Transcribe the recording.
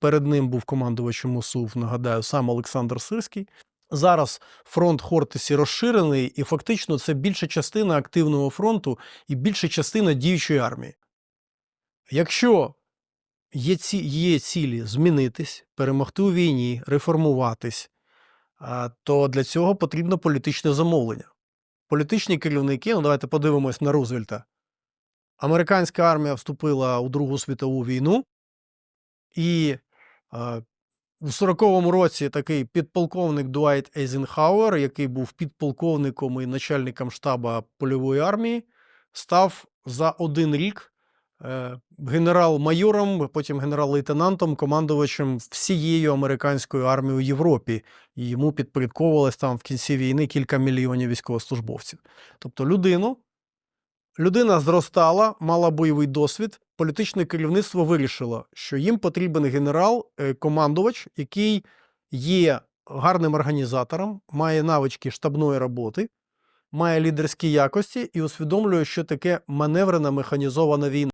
Перед ним був командувачем УСУВ, нагадаю, сам Олександр Сирський. Зараз фронт Хортисі розширений, і фактично це більша частина активного фронту і більша частина діючої армії. Якщо є, ці, є цілі змінитись, перемогти у війні, реформуватись, то для цього потрібно політичне замовлення. Політичні керівники, ну давайте подивимось на Рузвельта. Американська армія вступила у Другу світову війну, і у 40-му році такий підполковник Дуайт Ейзенхауер, який був підполковником і начальником штабу польової армії, став за один рік е, генерал-майором, потім генерал-лейтенантом, командувачем всією американською армією у Європі. І йому підпорядковувалось там в кінці війни кілька мільйонів військовослужбовців. Тобто людину, людина зростала, мала бойовий досвід. Політичне керівництво вирішило, що їм потрібен генерал, е, який є гарним організатором, має навички штабної роботи, має лідерські якості і усвідомлює, що таке маневрена механізована війна.